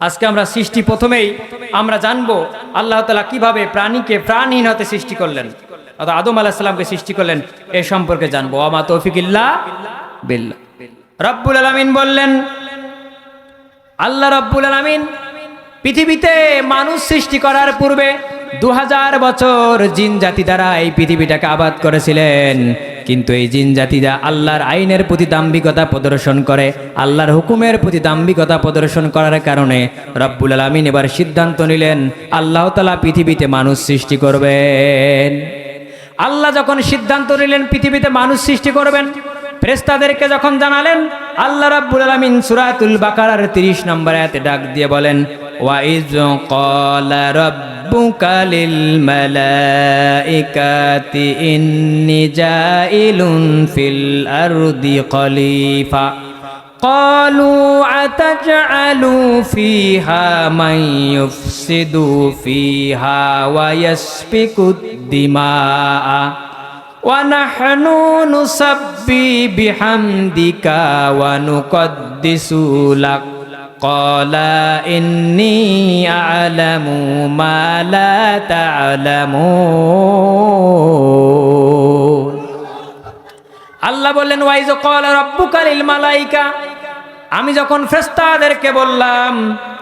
আজকে আমরা সৃষ্টি প্রথমেই আমরা জানব আল্লাহ তালা কীভাবে প্রাণীকে প্রাণহীন হতে সৃষ্টি করলেন। অর্থাৎ আদম আলাহিসাল্লামকে সৃষ্টি করলেন, এ সম্পর্কে জানব। আমা তৌফিকিল্লা বিল্লা রব্বুল আলমিন বললেন, আল্লাহ রব্বুল আলমিন পৃথিবীতে মানুষ সৃষ্টি করার পূর্বে দু হাজার বছর জিন জাতি দ্বারা এই পৃথিবীটাকে আবাদ করেছিলেন। কিন্তু এই জিন জাতিরা আল্লাহর আইনের প্রতি দাম্ভিকতা প্রদর্শন করে, আল্লাহর হুকুমের প্রতি দাম্ভিকতা প্রদর্শন করার কারণে রব্বুল আলমিন এবার সিদ্ধান্ত নিলেন, আল্লাহ তালা পৃথিবীতে মানুষ সৃষ্টি করবেন। আল্লাহ যখন সিদ্ধান্ত নিলেন পৃথিবীতে মানুষ সৃষ্টি করবেন, ফেরেশতাদেরকে যখন জানালেন, আল্লাহ রাব্বুল আলামিন সূরাতুল বাকারার 30 নম্বর আয়াতে ডাক দিয়ে বলেন وإذ قال ربك للملائكة إني جائل في الأرض خليفة قالوا أتجعل فيها من يفسد فيها ويسفك الدماء ونحن نسبي بحمدك ونقدس لك قال إني أعلم ما لا تعلمون আল্লাহ বললেন ওয়াইজ কল রব্বুকালিল মালাইকা আমি যখন ফেস্তাদেরকে বললাম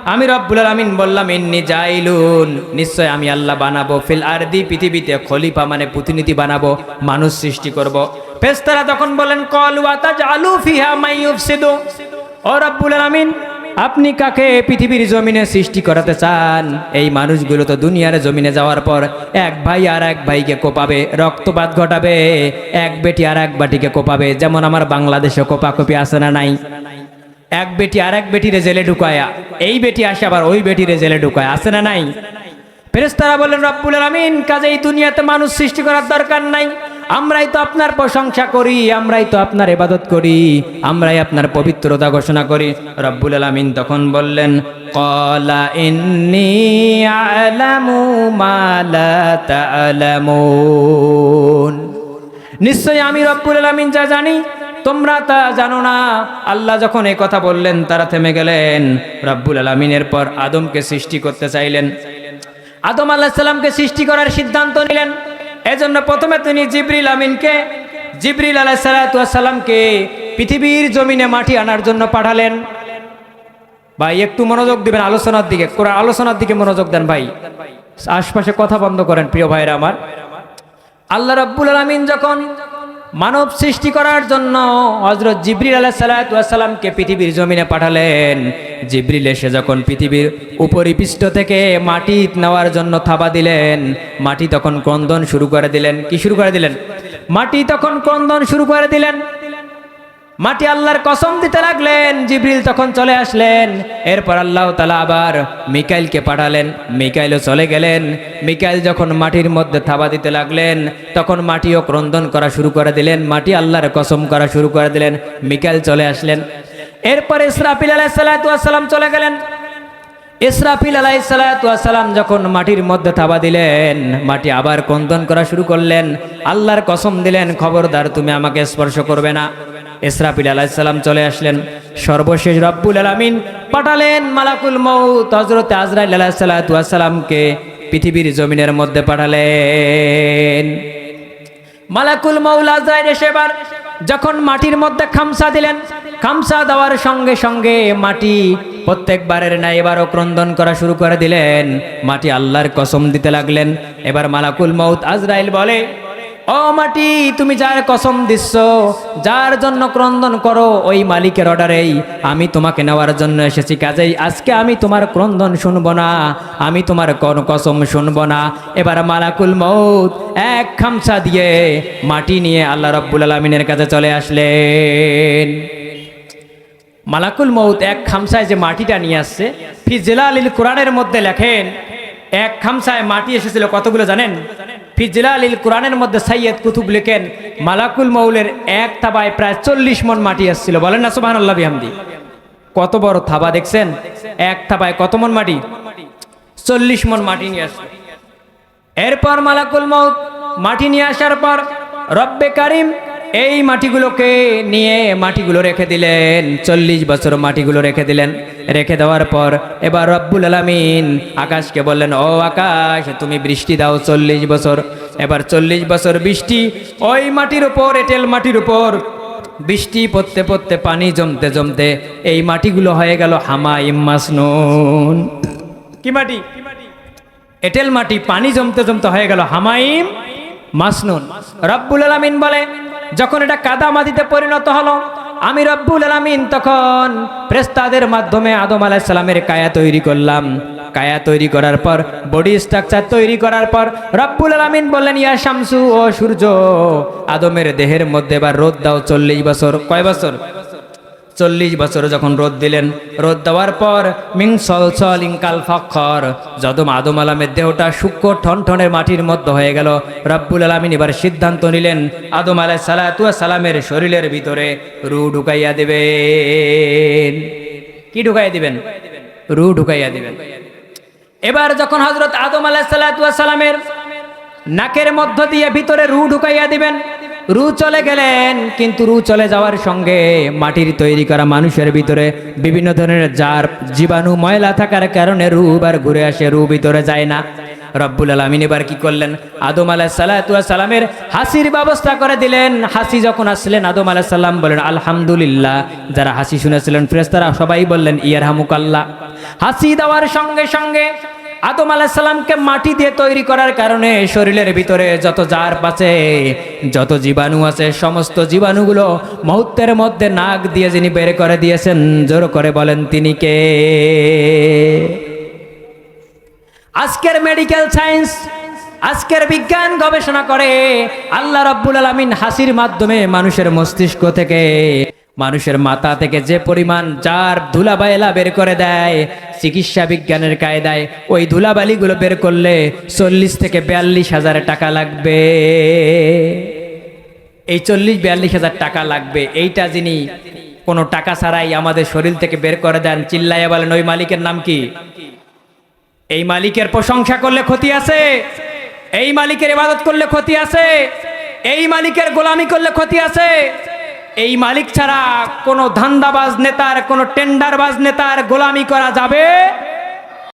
আমি রব্বুল আলামিন বললাম ইন্নি জাইলুন নিশ্চয় আমি আল্লাহ বানাবো ফিল আরদি পৃথিবীতে খলিফা মানে প্রতিনিধি বানাবো মানুষ সৃষ্টি করব ফেস্তারা তখন বলেন কল ওয়াতাজ আলু ফিহা মাইয়ুফসিদু ও রব্বুল আলামিন আপনি কাকে পৃথিবীর জমিনে সৃষ্টি করাতে চান? এই মানুষগুলো তো দুনিয়ার জমিনে যাওয়ার পর এক ভাই আর এক ভাইকে কোপাবে, রক্তপাত ঘটাবে, এক বেটি আর এক বাটিকে কোপাবে, যেমন আমার বাংলাদেশে কোপাকপি আছে না নাই? এক বেটি আর এক বেটিরে জেলে ঢুকায়া, এই বেটি আসে আবার ওই বেটিরে জেলে ঢুকায়, আছে না নাই? ফেরেস্তারা বললেন, রব্বুল আলামিন কাজে এই দুনিয়াতে মানুষ সৃষ্টি করার দরকার নাই। আমরাই তো আপনার প্রশংসা করি, আমরাই তো আপনার ইবাদত করি, আমরাই আপনার পবিত্রতা ঘোষণা করি। রব্বুল আলামিন তখন বললেন কলা ইন্নি আলামু মা লা তা'লামুন নিশ্চয়ই আমি রব্বুল আলামিন যা জানি, তোমরা তা জানো না। আল্লাহ যখন এই কথা বললেন, তারা থেমে গেলেন। রব্বুল আলমিনের পর আদমকে সৃষ্টি করতে চাইলেন। আদম আল্লাহ সাল্লামকে সৃষ্টি করার সিদ্ধান্ত নিলেন। এজন্য প্রথমে তিনি জিবরিল আমিনকে, জিবরিল আলাহ সালাতামকে পৃথিবীর জমিনে মাটি আনার জন্য পাঠালেন। ভাই, একটু মনোযোগ দিবেন আলোচনার দিকে, কোরআন আলোচনার দিকে মনোযোগ দেন ভাই। আশপাশে কথা বন্ধ করেন প্রিয় ভাইরা আমার। আল্লাহ রব্বুল আলমিন যখন মানব সৃষ্টি করার জন্য হজরত জিবরিল আলাহ সালাতামকে পৃথিবীর জমিনে পাঠালেন। জিবরিল এসে যখন পৃথিবীর উপরিপৃষ্ঠ থেকে মাটি নেওয়ার জন্য থাবা দিলেন, মাটি তখন ক্রন্দন শুরু করে দিলেন। কি শুরু করে দিলেন? মাটি তখন ক্রন্দন শুরু করে দিলেন। মাটি আল্লাহর কসম দিতে লাগলেন, জিবরিল তখন চলে আসলেন। এরপর আল্লাহ তালা আবার মিকাইলকে পাঠালেন। মিকাইলও চলে গেলেন। মিকাইল যখন মাটির মধ্যে থাবা দিতে লাগলেন, তখন মাটিও ক্রন্দন করা শুরু করে দিলেন, মাটি আল্লাহর কসম করা শুরু করে দিলেন, মিকাইল চলে আসলেন। এরপর ইসরাফিল আলাহ সাল্লাম চলে গেলেন। ইসরাফিল আলাই সালাম যখন মাটির মধ্যে থাবা দিলেন, মাটি আবার ক্রন্দন করা শুরু করলেন, আল্লাহর কসম দিলেন, খবরদার, তুমি আমাকে স্পর্শ করবে না। ইসরাফিল আলাইসাল্লাম চলে আসলেন। সর্বশেষ রব্বুল আলমিন পাঠালেন মালাকুল মৌত হজরত আজরাইল আলাহিসাল্লামকে পৃথিবীর জমিনের মধ্যে পাঠালেন। মালাকুল মৌল আজরাইল এসেবার যখন মাটির মধ্যে খামসা দিলেন, খামসা দেওয়ার সঙ্গে সঙ্গে মাটি প্রত্যেকবারের না এবারও ক্রন্দন করা শুরু করে দিলেন। মাটি আল্লাহর কসম দিতে লাগলেন। এবার মালাকুল মৌত আজরাইল বলে ও মাটি, তুমি যার কসম দিচ্ছ, যার জন্য ক্রন্দন করো, ওই মালিকের অর্ডারেই আমি তোমাকে নেওয়ার জন্য এসেছি। কাজেই আজকে আমি তোমার ক্রন্দন শুনব না, আমি তোমার কোন কসম শুনব না। এবার মালাকুল মৌত এক খামসা দিয়ে মাটি নিয়ে আল্লাহ রব্বুল আলমিনের কাছে চলে আসলেন। মালাকুল মৌত এক খামসায় যে মাটিটা নিয়ে আসছে ফিজেলা আলীল কোরআনের মধ্যে লেখেন, এক খামসায় মাটি এসেছিল কতগুলো জানেন? ফিজেলা আলীল কোরআনের মধ্যে সাইয়েদ কুতুব লেখেন, মালাকুল মৌলের এক থাবায় প্রায় চল্লিশ মন মাটি আসছিল। বলেন না সুবাহ আল্লাহ বিহামদি। কত বড় থাবা দেখছেন? এক থাবায় কত মন মাটি? চল্লিশ মন মাটি নিয়ে আসছে এরপর মালাকুল মৌত মাটি নিয়ে আসার পর রব্বে কারিম এই মাটিগুলোকে নিয়ে মাটিগুলো রেখে দিলেন। চল্লিশ বছর মাটিগুলো রেখে দিলেন। রেখে দেওয়ার পর এবার রব্বুল আলামিন আকাশকে বললেন ও আকাশ তুমি বৃষ্টি দাও চল্লিশ বছর। এবার চল্লিশ বছর বৃষ্টি ওই মাটির উপর এটেল মাটির উপর বৃষ্টি পড়তে পড়তে পানি জমতে জমতে এই মাটিগুলো হয়ে গেল হামাইম মাসনুন। কি মাটি? এটেল মাটি পানি জমতে জমতে হয়ে গেল হামাইম মাসনুন। রব্বুল আলামিন বলে যখন এটা কাদা মাটিতে পরিণত হলো, আমি রব্বুল আলামিন তখন প্রেস্তাদের মাধ্যমে আদম আলাইহিস সালামের কায়া তৈরি করলাম। কায়া তৈরি করার পর বডি স্ট্রাকচার তৈরি করার পর রব্বুল আলামিন বললেন, ইয়া শামসু, ও সূর্য, আদমের দেহের মধ্যে এবার রোদ দাও, চল্লিশ বছর। কয় বছর? চল্লিশ বছর যখন রোদ দিলেন, রোদ দেওয়ার পর মিং সল সল ইংকাল ফখর। যদম আদম আলামের দেহটা সূক্ষ্ম ঠনঠনের মাটির মধ্যে হয়ে গেল। রব্বুল আলমিন এবার সিদ্ধান্ত নিলেন, আদম আলাই সালাতু সালামের শরীরের ভিতরে রু ঢুকাইয়া দেবেন। কি ঢুকাইয়া দিবেন? রু ঢুকাইয়া দিবেন। এবার যখন হজরত আদম আলাহ সালাতু সালামের নাকের মধ্য দিয়ে ভিতরে রু ঢুকাইয়া দিবেন রু চলে গেলেন, কিন্তু রু চলে যাওয়ার সঙ্গে মাটির তৈরি করা মানুষের ভিতরে বিভিন্ন ধরনের জার, জীবাণু, ময়লা থাকার কারণে রু বার ঘুরে আসে, রু ভিতরে যায় না। রব্বুল আলমিন এবার কি করলেন? আদম আলাহ সালামের হাসির ব্যবস্থা করে দিলেন। হাসি যখন আসলেন, আদম আলাহ সাল্লাম বলেন আলহামদুলিল্লাহ। যারা হাসি শুনেছিলেন ফ্রেস্তারা সবাই বললেন ইয়ার হামুকাল্লাহ হাসি দেওয়ার সঙ্গে সঙ্গে আদম আলাহিসাল্লামকে মাটি দিয়ে তৈরি করার কারণে শরীরের ভিতরে যত জার পাচ্ছে যত জীবাণু আছে, সমস্ত জীবাণুগুলো মুহূর্তের মধ্যে নাক দিয়ে যিনি বের করে দিয়েছেন, জোর করে বলেন, তিনি কে? আজকের মেডিকেল সায়েন্স আজকের বিজ্ঞান গবেষণা করে আল্লাহ রাব্বুল আলামিন হাসির মাধ্যমে মানুষের মস্তিষ্ক থেকে মানুষের মাথা থেকে যে পরিমাণ যার ধুলাবাইলা বের করে দেয়, চিকিৎসা বিজ্ঞানের কায়দায় ওই ধুলাবালিগুলো বের করলে চল্লিশ থেকে বিয়াল্লিশ হাজার টাকা লাগবে। এই চল্লিশ, বিয়াল্লিশ হাজার টাকা লাগবে। এইটা যিনি কোনো টাকা ছাড়াই আমাদের শরীর থেকে বের করে দেন, চিল্লাইয়া বলেন, ওই মালিকের নাম কি? এই মালিকের প্রশংসা করলে ক্ষতি আছে, এই মালিকের ইবাদত করলে ক্ষতি আছে, এই মালিকের গোলামি করলে ক্ষতি আছে এই মালিক ছাড়া কোনো ধান্দাবাজ নেতার কোনো টেন্ডারবাজ নেতার গোলামি করা যাবে?